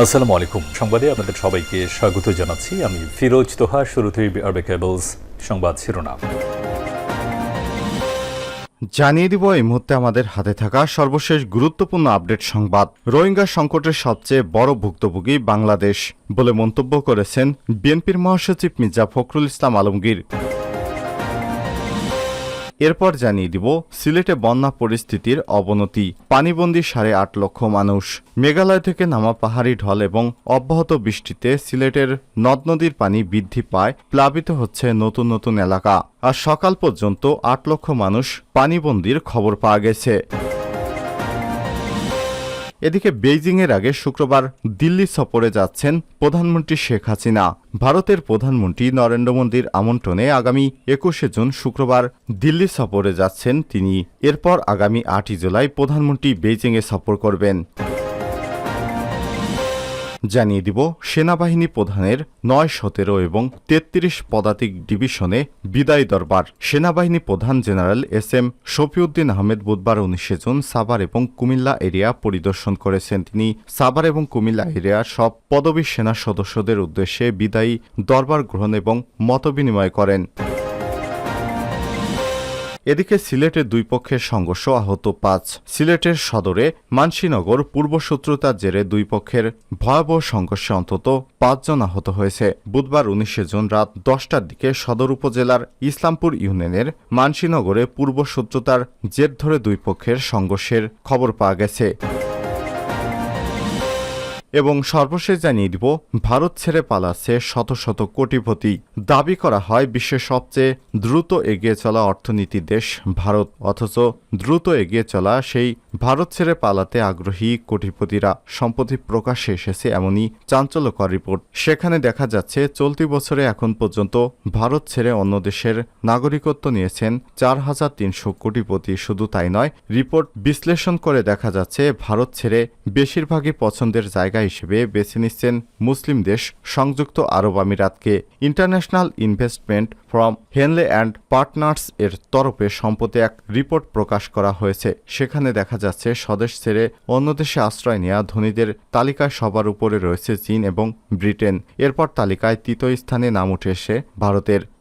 আসসালামু আলাইকুম। সংবাদে আপনাদের সবাইকে স্বাগত জানাচ্ছি। আমি ফিরোজ তোহা, শুরুতেই আরবে কেবলস সংবাদ শিরোনাম। জানিয়ে দিব এই মুহূর্তে আমাদের হাতে থাকা সর্বশেষ গুরুত্বপূর্ণ আপডেট সংবাদ। রোহিঙ্গা সংকটের সবচেয়ে বড় ভুক্তভোগী বাংলাদেশ বলে মন্তব্য করেছেন বিএনপির মহাসচিব মির্জা ফখরুল ইসলাম আলমগীর। এরপর জানিয়ে দিব, সিলেটে বন্যা পরিস্থিতির অবনতি। পানিবন্দি সাড়ে আট লক্ষ মানুষ। মেঘালয় থেকে নামা পাহাড়ি ঢল এবং অব্যাহত বৃষ্টিতে সিলেটের নদ নদীর পানি বৃদ্ধি পায়, প্লাবিত হচ্ছে নতুন নতুন এলাকা। আর সকাল পর্যন্ত আট লক্ষ মানুষ পানিবন্দির খবর পাওয়া গেছে। এদিকে বেইজিংয়ের আগে শুক্রবার দিল্লি সফরে যাচ্ছেন প্রধানমন্ত্রী শেখ হাসিনা। ভারতের প্রধানমন্ত্রী নরেন্দ্র মোদীর আমন্ত্রণে আগামী একুশে জুন শুক্রবার দিল্লি সফরে যাচ্ছেন তিনি। এরপর আগামী আটই জুলাই প্রধানমন্ত্রী বেইজিংয়ে সফর করবেন। জানিয়ে দিব, সেনাবাহিনী প্রধানের নয় সতেরো এবং তেত্রিশ পদাতিক ডিভিশনে বিদায় দরবার। সেনাবাহিনী প্রধান general S M Shafiuddin Ahmed বুধবার উনিশে জুন সাভার এবং কুমিল্লা এরিয়া পরিদর্শন করেছেন। তিনি সাভার এবং কুমিল্লা এরিয়ার সব পদবী সেনা সদস্যদের উদ্দেশ্যে বিদায়ী দরবার গ্রহণ এবং মতবিনিময় করেন। এদিকে সিলেটে দুই পক্ষের সংঘর্ষ আহত পাঁচ। সিলেটের সদরে মানসীনগর পূর্বশত্রুতার জেরে দুই পক্ষের ভয়াবহ সংঘর্ষে অন্তত পাঁচজন আহত হয়েছে। বুধবার উনিশে জুন রাত দশটার দিকে সদর উপজেলার ইসলামপুর ইউনিয়নের মানসীনগরে পূর্বশত্রুতার জের ধরে দুই পক্ষের সংঘর্ষের খবর পাওয়া গেছে। এবং সর্বশেষ জানিয়ে দিব, ভারত ছেড়ে পালাচ্ছে শত শত কোটিপতি। দাবি করা হয় বিশ্বের সবচেয়ে দ্রুত এগিয়ে চলা অর্থনীতি দেশ ভারত। অথচ দ্রুত এগিয়ে চলা সেই ভারত ছেড়ে পালাতে আগ্রহী কোটিপতিরা। সম্প্রতি প্রকাশ্যে এসেছে এমনই চাঞ্চল্যকর রিপোর্ট। সেখানে দেখা যাচ্ছে, চলতি বছরে এখন পর্যন্ত ভারত ছেড়ে অন্য দেশের নাগরিকত্ব নিয়েছেন চার হাজার তিনশো কোটিপতি। শুধু তাই নয়, রিপোর্ট বিশ্লেষণ করে দেখা যাচ্ছে, ভারত ছেড়ে বেশিরভাগই পছন্দের জায়গা হিসেবে বেছে নিচ্ছেন মুসলিম দেশ সংযুক্ত আরব আমিরাতকে। International investment from Henley and partners এর তরফে সম্প্রতি এক রিপোর্ট প্রকাশ করা হয়েছে। সেখানে দেখা যাচ্ছে, স্বদেশ ছেড়ে অন্য দেশে আশ্রয় নেওয়া ধনীদের তালিকায় সবার উপরে রয়েছে চীন এবং ব্রিটেন। এরপর তালিকায় তৃতীয় স্থানে নাম উঠে এসে ভারতের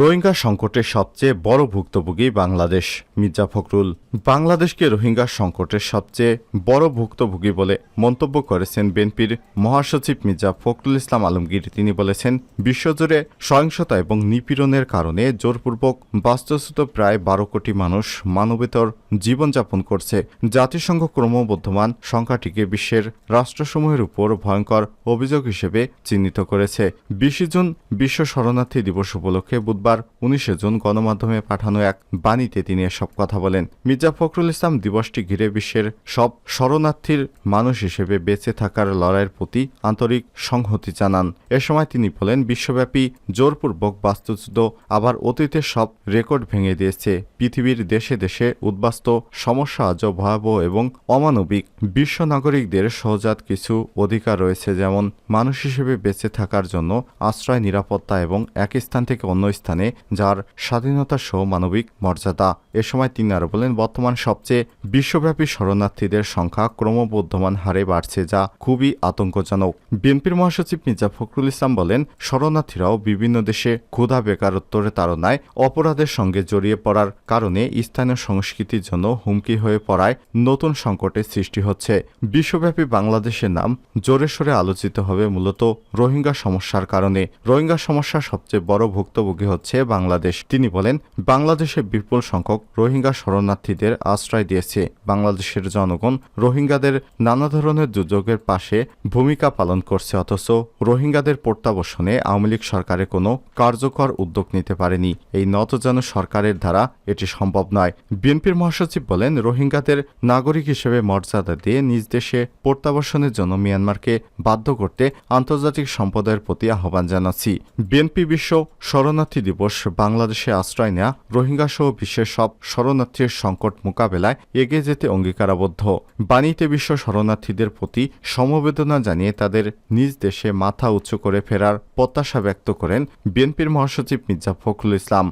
রোহিঙ্গা সংকটের সবচেয়ে বড় ভুক্তভোগী বাংলাদেশ, মির্জা ফখরুল। বাংলাদেশকে রোহিঙ্গা সংকটের সবচেয়ে বড় ভুক্তভোগী বলে মন্তব্য করেছেন বিএনপির মহাসচিব মির্জা ফখরুল ইসলাম আলমগীর। তিনি বলেছেন, বিশ্বজুড়ে সহিংসতা এবং নিপীড়নের কারণে জোরপূর্বক বাস্তুচ্যুত প্রায় বারো কোটি মানুষ মানবেতর জীবনযাপন করছে। জাতিসংঘ ক্রমবর্ধমান সংখ্যাটিকে বিশ্বের রাষ্ট্রসমূহের উপর ভয়ঙ্কর অভিযোগ হিসেবে চিহ্নিত করেছে। বিশে জুন বিশ্ব শরণার্থী দিবস উপলক্ষে বুধবার উনিশে জুন গণমাধ্যমে পাঠানো এক বাণীতে তিনি এসব কথা বলেন। মির্জা ফখরুল ইসলাম দিবসটি ঘিরে বিশ্বের সব শরণার্থীর মানুষ হিসেবে বেঁচে থাকার লড়াইয়ের প্রতি আন্তরিক সংহতি জানান। এ সময় তিনি বলেন, বিশ্বব্যাপী জোরপূর্বক বাস্তুচ্যুত আবার অতীতের সব রেকর্ড ভেঙে দিয়েছে। পৃথিবীর দেশে দেশে উদ্বাস্ত সমস্যা আজও ভয়াবহ এবং অমানবিক। বিশ্ব নাগরিকদের সহজাত কিছু অধিকার রয়েছে যেমন মানুষ হিসেবে বেঁচে থাকার জন্য আশ্রয়, নিরাপত্তা এবং এক স্থান থেকে অন্য স্থানে যার স্বাধীনতা সহ মানবিক মর্যাদা। এ সময় তিনি আরও বলেন, বর্তমান সবচেয়ে বিশ্বব্যাপী শরণার্থীদের সংখ্যা ক্রমবর্ধমান হারে বাড়ছে, যা খুবই আতঙ্কজনক। বিএনপির মহাসচিব মির্জা ফখরুল ইসলাম বলেন, শরণার্থীরাও বিভিন্ন দেশে ক্ষুধা, বেকারত্বের তাড়নায় অপরাধের সঙ্গে জড়িয়ে পড়ার কারণে স্থানীয় সংস্কৃতির জন্য হুমকি হয়ে পড়ায় নতুন সংকটের সৃষ্টি হচ্ছে। বিশ্বব্যাপী বাংলাদেশের নাম জোরে সোরে আলোচিত হবে মূলত রোহিঙ্গা সমস্যার কারণে। রোহিঙ্গা সমস্যা সবচেয়ে বড় ভুক্তভোগী হচ্ছে বাংলাদেশ। তিনি বলেন, বাংলাদেশে বিপুল সংখ্যক রোহিঙ্গা শরণার্থীদের আশ্রয় দিয়েছে। বাংলাদেশের জনগণ রোহিঙ্গাদের নানা ধরনের দুর্যোগের পাশে ভূমিকা পালন করছে, অথচ রোহিঙ্গাদের প্রত্যাবর্ষণে আওয়ামী লীগ সরকারের কোনো কার্যকর উদ্যোগ নিতে পারেনি। এই নতজান সরকারের দ্বারা এটি সম্ভব নয়। বিএনপির মহাসচিব বলেন, রোহিঙ্গাদের নাগরিক হিসেবে মর্যাদা দিয়ে নিজ দেশে প্রত্যাবর্ষণের জন্য মিয়ানমারকে বাধ্য করতে আন্তর্জাতিক সম্প্রদায়ের প্রতি আহ্বান জানাচ্ছি। বিএনপি বিশ্ব শরণার্থী দিবস বাংলাদেশে আশ্রয় নেয়া রোহিঙ্গা সহ বিশ্বের সব শরণার্থীর সংকট মোকাবেলায় এগিয়ে যেতে অঙ্গীকারাবদ্ধ। বাণীতে বিশ্ব শরণার্থীদের প্রতি সমবেদনা জানিয়ে তাদের নিজ দেশে মাথা উঁচু করে ফেরার প্রত্যাশা ব্যক্ত করেন বিএনপির মহাসচিব মির্জা ফখরুল ইসলাম।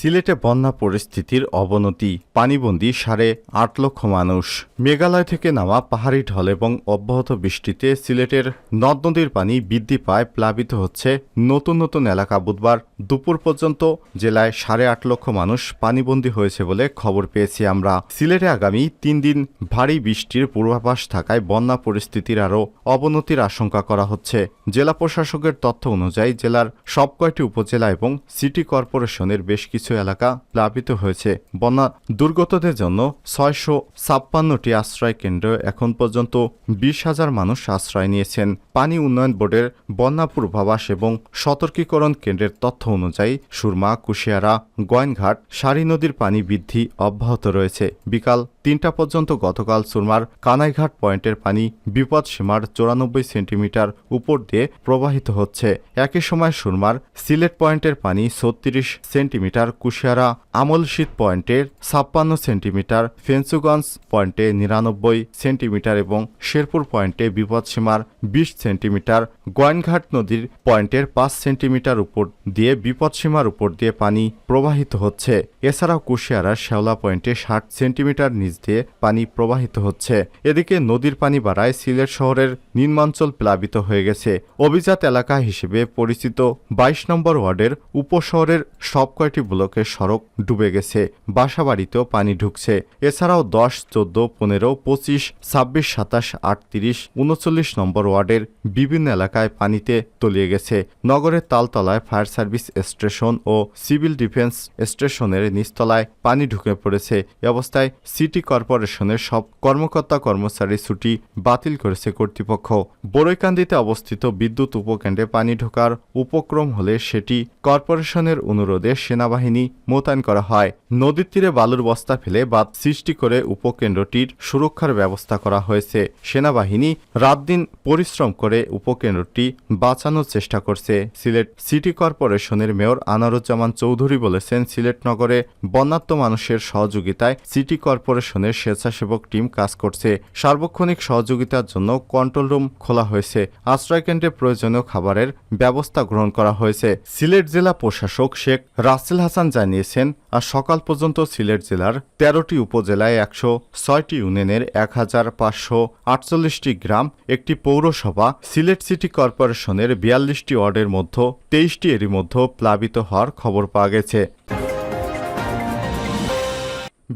সিলেটে বন্যা পরিস্থিতির অবনতি, পানিবন্দী সাড়ে আট লক্ষ মানুষ। মেঘালয় থেকে নামা পাহাড়ি ঢল এবং অব্যাহত বৃষ্টিতে সিলেটের নদ নদীর পানি বৃদ্ধি পায় প্লাবিত হচ্ছে নতুন নতুন এলাকা বুধবার দুপুর পর্যন্ত জেলায় সাড়ে আট লক্ষ মানুষ পানিবন্দী হয়েছে বলে খবর পেয়েছি আমরা। সিলেটে আগামী তিন দিন ভারী বৃষ্টির পূর্বাভাস থাকায় বন্যা পরিস্থিতির আরও অবনতির আশঙ্কা করা হচ্ছে। জেলা প্রশাসকের তথ্য অনুযায়ী জেলার সব কয়টি উপজেলা এবং সিটি কর্পোরেশনের বেশ কিছু এলাকা প্লাবিত হয়েছে। বন্যা দুর্গতদের জন্য ছয়শো ছাপ্পান্নটি আশ্রয় কেন্দ্র এখন পর্যন্ত বিশ হাজার মানুষ আশ্রয় নিয়েছেন। পানি উন্নয়ন বোর্ডের বন্যা পূর্বাভাস এবং সতর্কীকরণ কেন্দ্রের তথ্য অনুযায়ী সুরমা, কুশিয়ারা গোয়েনঘাট সারি নদীর পানি বৃদ্ধি অব্যাহত রয়েছে। বিকাল তিনটা পর্যন্ত গতকাল সুরমার কানাইঘাট পয়েন্টের পানি বিপদ সীমার চৌরানব্বই সেন্টিমিটার উপর দিয়ে প্রবাহিত হচ্ছে। একই সময় সুরমার সিলেট পয়েন্টের পানি ছত্রিশ সেন্টিমিটার কুশিয়ারা আমলশীত পয়েন্টের ছাপ্পান্ন সেন্টিমিটার, ফেন্সুগঞ্জ পয়েন্টে নিরানব্বই সেন্টিমিটার এবং শেরপুর পয়েন্টে বিপদসীমার বিশ সেন্টিমিটার, গোয়াইনঘাট নদীর পয়েন্টের পাঁচ সেন্টিমিটার উপর দিয়ে বিপদসীমার উপর দিয়ে পানি প্রবাহিত হচ্ছে। এছাড়াও কুশিয়ারার শেওলা পয়েন্টে ষাট সেন্টিমিটার নিচ দিয়ে পানি প্রবাহিত হচ্ছে। এদিকে নদীর পানি বাড়ায় সিলেট শহরের নিম্নাঞ্চল প্লাবিত হয়ে গেছে। অভিজাত এলাকা হিসেবে পরিচিত বাইশ নম্বর ওয়ার্ডের উপশহরের সব কয়টি ব্লকের সড়ক ডুবে গেছে, বাসাবাড়িতেও পানি ঢুকছে। এছাড়াও দশ, চোদ্দ, পনেরো, পঁচিশ, ছাব্বিশ, সাতাশ, আটত্রিশ, উনচল্লিশ নম্বর ওয়ার্ডের বিভিন্ন এলাকায় পানিতে তলিয়ে গেছে। নগরের তালতলায় ফায়ার সার্ভিস স্টেশন ও সিভিল ডিফেন্স স্টেশনের নিচতলায় পানি ঢুকে পড়েছে। এ অবস্থায় সিটি কর্পোরেশনের সব কর্মকর্তা কর্মচারী ছুটি বাতিল করেছে কর্তৃপক্ষ। বড়ইকান্দিতে অবস্থিত বিদ্যুৎ উপকেন্দ্রে পানি ঢোকার উপক্রম হলে সেটি কর্পোরেশনের অনুরোধে সেনাবাহিনী মোতায়েন করা হয়। নদীর তীরে বালুর বস্তা ফেলে বাদ সৃষ্টি করে উপকেন্দ্রটির সুরক্ষার ব্যবস্থা করা হয়েছে। সেনাবাহিনী রাত দিন পরিশ্রম করে উপকেন্দ্রটি বাঁচানোর চেষ্টা করছে। সিলেট সিটি কর্পোরেশনের মেয়র আনারুজ্জামান চৌধুরী বলেছেন, সিলেট নগরে বন্যাত্ম মানুষের সহযোগিতায় সিটি কর্পোরেশনের স্বেচ্ছাসেবক টিম কাজ করছে। সার্বক্ষণিক সহযোগিতার জন্য কন্ট্রোল রুম খোলা হয়েছে। আশ্রয়কেন্দ্রে প্রয়োজনীয় খাবারের ব্যবস্থা গ্রহণ করা হয়েছে। সিলেট জেলা প্রশাসক শেখ রাসেল হাসান জানিয়েছেন আর সকাল পর্যন্ত সিলেট জেলার তেরোটি উপজেলায় একশো ছয়টি ইউনিয়নের এক হাজার পাঁচশো আটচল্লিশটি গ্রাম, একটি পৌরসভা, সিলেট সিটি কর্পোরেশনের বিয়াল্লিশটি ওয়ার্ডের মধ্যে তেইশটি এরই মধ্যে প্লাবিত হওয়ার খবর পাওয়া গেছে।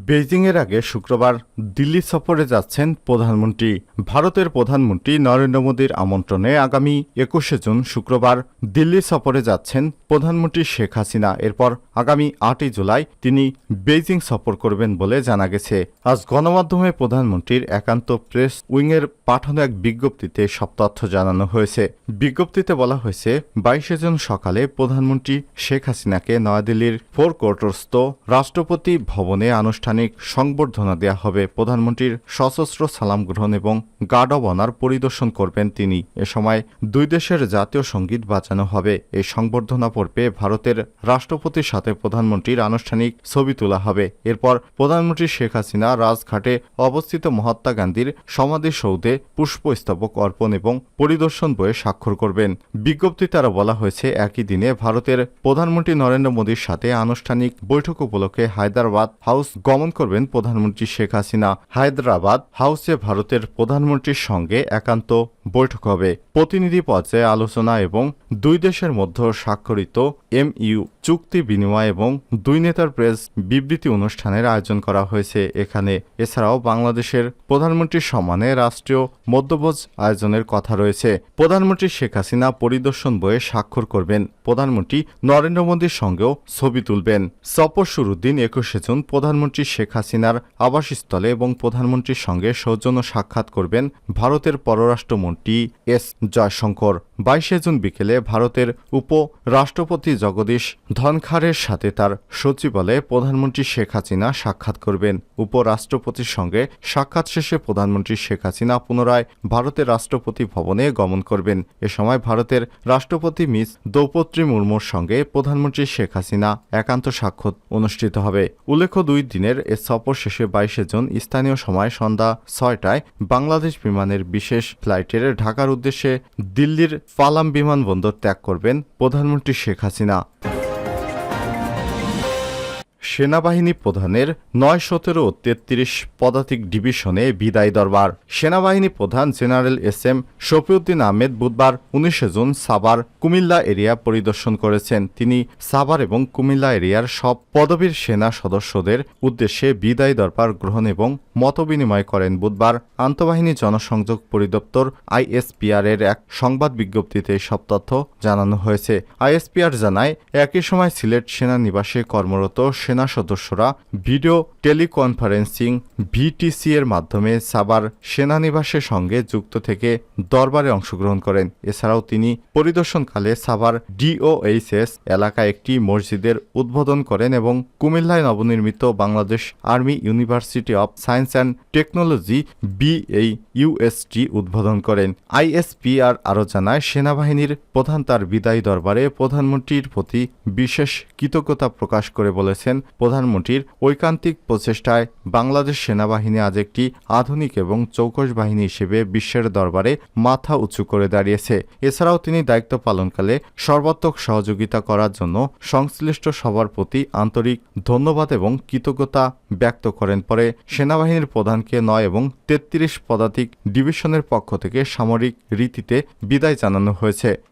বেইজিংয়ের আগে শুক্রবার দিল্লি সফরে যাচ্ছেন প্রধানমন্ত্রী। ভারতের প্রধানমন্ত্রী নরেন্দ্র মোদীর আমন্ত্রণে আগামী একুশে জুন শুক্রবার দিল্লি সফরে যাচ্ছেন প্রধানমন্ত্রী শেখ হাসিনা। এরপর আগামী আটই জুলাই তিনি বেইজিং সফর করবেন বলে জানা গেছে। আজ গণমাধ্যমে প্রধানমন্ত্রীর একান্ত প্রেস উইংয়ের পাঠানো এক বিজ্ঞপ্তিতে সব তথ্য জানানো হয়েছে। বিজ্ঞপ্তিতে বলা হয়েছে, বাইশে জুন সকালে প্রধানমন্ত্রী শেখ হাসিনাকে নয়াদিল্লির ফোর কোর্টস্থ রাষ্ট্রপতি ভবনে আনুষ্ঠানিক সংবর্ধনা দেয়া হবে। প্রধানমন্ত্রীর সশস্ত্র সালাম গ্রহণ এবং গার্ড অব অনার পরিদর্শন করবেন তিনি। এ সময় দুই দেশের জাতীয় সংগীত বাজানো হবে। এই সংবর্ধনা পর্বে ভারতের রাষ্ট্রপতির সাথে প্রধানমন্ত্রীর আনুষ্ঠানিক ছবি তোলা হবে। এরপর প্রধানমন্ত্রী শেখ হাসিনা রাজঘাটে অবস্থিত মহাত্মা গান্ধীর সমাধিসৌধে পুষ্পস্তবক অর্পণ এবং পরিদর্শন বইয়ে স্বাক্ষর করবেন। বিজ্ঞপ্তি তারা বলা হয়েছে, একই দিনে ভারতের প্রধানমন্ত্রী নরেন্দ্র মোদীর সাথে আনুষ্ঠানিক বৈঠক উপলক্ষে হায়দ্রাবাদ হাউস গমন করবেন প্রধানমন্ত্রী শেখ হাসিনা। হায়দ্রাবাদ, হাউসে ভারতের প্রধানমন্ত্রীর সঙ্গে একান্ত বৈঠক হবে। প্রতিনিধি পর্যায়ে আলোচনা এবং দুই দেশের মধ্যে স্বাক্ষরিত এমইউ চুক্তি বিনিময় এবং দুই নেতার প্রেস বিবৃতি অনুষ্ঠানের আয়োজন করা হয়েছে। এখানে এছাড়াও বাংলাদেশের প্রধানমন্ত্রীর সম্মানে রাষ্ট্রীয় মধ্যভোজ আয়োজনের কথা রয়েছে। প্রধানমন্ত্রী শেখ হাসিনা পরিদর্শন বইয়ে স্বাক্ষর করবেন। প্রধানমন্ত্রী নরেন্দ্র মোদীর সঙ্গেও ছবি তুলবেন। সফর শুরুর দিন একুশে জুন প্রধানমন্ত্রী শেখ হাসিনার আবাসস্থলে এবং প্রধানমন্ত্রীর সঙ্গে সৌজন্য সাক্ষাৎ করবেন ভারতের পররাষ্ট্রমন্ত্রী এস জয়শঙ্কর। বাইশে জুন বিকেলে ভারতের উপ রাষ্ট্রপতি জগদীশ ধনখারের সাথে তার সচিবালয়ে প্রধানমন্ত্রী শেখ হাসিনা সাক্ষাৎ করবেন। উপরাষ্ট্রপতির সঙ্গে সাক্ষাৎ শেষে প্রধানমন্ত্রী শেখ হাসিনা পুনরায় ভারতের রাষ্ট্রপতি ভবনে গমন করবেন। এ সময় ভারতের রাষ্ট্রপতি মিস দ্রৌপদী মুর্মুর সঙ্গে প্রধানমন্ত্রী শেখ হাসিনা একান্ত সাক্ষাৎ অনুষ্ঠিত হবে। উল্লেখ্য, দুই দিনের এ সফর শেষে বাইশে জুন স্থানীয় সময় সন্ধ্যা ছয়টায় বাংলাদেশ বিমানের বিশেষ ফ্লাইটের ঢাকার উদ্দেশ্যে দিল্লির পালাম বিমানবন্দর ত্যাগ করবেন প্রধানমন্ত্রী শেখ হাসিনা। সেনাবাহিনী প্রধানের নয় সতেরো তেত্রিশ পদাতিক ডিভিশনে বিদায় দরবার। সেনাবাহিনী প্রধান general S M Shafiuddin Ahmed বুধবার উনিশে জুন সাবার কুমিল্লা এরিয়া পরিদর্শন করেছেন। তিনি সাভার এবং কুমিল্লা এরিয়ার সব পদবীর সেনা সদস্যদের উদ্দেশ্যে বিদায় দরবার গ্রহণ এবং মতবিনিময় করেন। বুধবার আন্তঃবাহিনী জনসংযোগ পরিদপ্তর আইএসপিআর এর এক সংবাদ বিজ্ঞপ্তিতে সব তথ্য জানানো হয়েছে। আইএসপিআর জানায়, একই সময় সিলেট সেনানিবাসে কর্মরত সেনা সদস্যরা ভিডিও টেলিকনফারেন্সিং ভিটিসি এর মাধ্যমে সাবার সেনানিবাসের সঙ্গে যুক্ত থেকে দরবারে অংশগ্রহণ করেন। এছাড়াও তিনি পরিদর্শনকালে সাভার ডিওএইচএস এলাকায় একটি মসজিদের উদ্বোধন করেন এবং কুমিল্লায় নবনির্মিত Bangladesh army university of science and technology BAE UST উদ্বোধন করেন। আইএসপিআর আরও জানায়, সেনাবাহিনীর প্রধান তার বিদায়ী দরবারে প্রধানমন্ত্রীর প্রতি বিশেষ কৃতজ্ঞতা প্রকাশ করে বলেছেন প্রধানমন্ত্রীর ঐকান্তিক প্রচেষ্টায় বাংলাদেশ সেনাবাহিনী আজ একটি আধুনিক এবং চৌকস বাহিনী হিসেবে বিশ্বের দরবারে মাথা উঁচু করে দাঁড়িয়েছে। এছাড়াও তিনি দায়িত্ব পালনকালে সর্বাত্মক সহযোগিতা করার জন্য সংশ্লিষ্ট সবার প্রতি আন্তরিক ধন্যবাদ এবং কৃতজ্ঞতা ব্যক্ত করেন। পরে সেনাবাহিনীর প্রধানকে নয় এবং তেত্রিশ পদাতিক ডিভিশনের পক্ষ থেকে সামরিক রীতিতে বিদায় জানানো হয়েছে।